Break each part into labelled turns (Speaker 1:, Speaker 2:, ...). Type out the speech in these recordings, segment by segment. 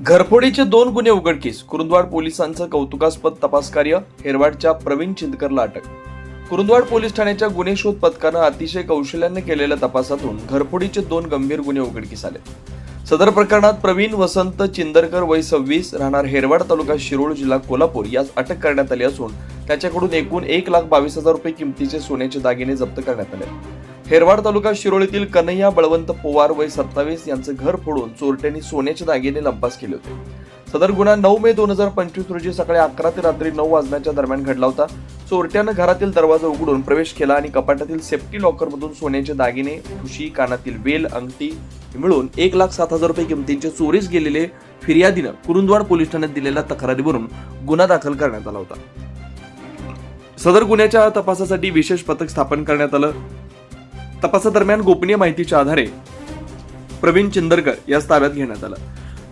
Speaker 1: घरफोडीचे दोन गुन्हे उघडकीस. कुरुंदवाड पोलिसांचं कौतुकास्पद तपास कार्य हेरवाडच्या प्रवीण चिंदकरला अटक कुरुंदवाड पोलीस ठाण्याच्या गुन्हे शोध पथकानं अतिशय कौशल्याने केलेल्या तपासातून घरफोडीचे दोन गंभीर गुन्हे उघडकीस आले. सदर प्रकरणात प्रवीण वसंत चिंदरकर वय सव्वीस राहणार हेरवाड तालुका शिरोळ जिल्हा कोल्हापूर यास अटक करण्यात आली असून त्याच्याकडून एकूण एक लाख बावीस हजार रुपये किमतीचे सोन्याचे दागिने जप्त करण्यात आले. हेरवाड तालुका शिरोळीतील कन्हैया बळवंत पोवार वय सत्तावीस यांचं घर फोडून चोरट्यांनी सोन्याचे दागिने लंपास केले होते. सदर गुन्हा नऊ मे दोन हजार पंचवीस रोजी सकाळी अकरा ते रात्री नऊ वाजण्याच्या दरम्यान घडला होता. चोरट्यानं घरातील दरवाजा उघडून प्रवेश केला आणि कपाटातील सेफ्टी लॉकरमधून सोन्याचे दागिने ठुशी कानातील वेल अंगठी मिळून एक लाख सात हजार रुपये किमतीचे चोरीस गेलेले फिर्यादीनं कुरुंदवाड पोलीस ठाण्यात दिलेल्या तक्रारीवरून गुन्हा दाखल करण्यात आला होता. सदर गुन्ह्याच्या तपासासाठी विशेष पथक स्थापन करण्यात आलं. तपासादरम्यान गोपनीय माहितीच्या आधारे प्रवीण चिंदरकर यास ताब्यात घेण्यात आलं.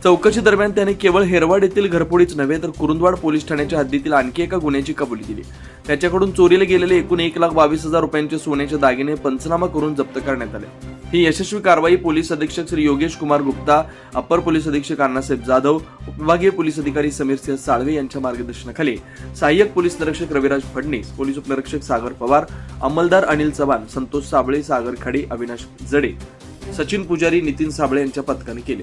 Speaker 1: चौकशी दरम्यान त्याने केवळ हेरवाड येथील घरफोडीच नव्हे तर कुरुंदवाड पोलीस ठाण्याच्या हद्दीतील आणखी एका गुन्ह्याची कबुली दिली. त्याच्याकडून चोरीला गेलेले एकूण एक लाख बावीस हजार रुपयांचे सोन्याचे दागिने पंचनामा करून जप्त करण्यात आले. ही यशस्वी कारवाई पोलीस अधीक्षक श्री योगेश कुमार गुप्ता अप्पर पोलीस अधीक्षक अण्णासाहेब जाधव उपविभागीय पोलीस अधिकारी समीर सिंह साळवे यांच्या मार्गदर्शनाखाली सहाय्यक पोलीस निरीक्षक रविराज फडणीस पोलीस उपनिरीक्षक सागर पवार अंमलदार अनिल चव्हाण संतोष साबळे सागर खाडी अविनाश जडे सचिन पुजारी नितीन साबळे यांच्या पथकाने केले.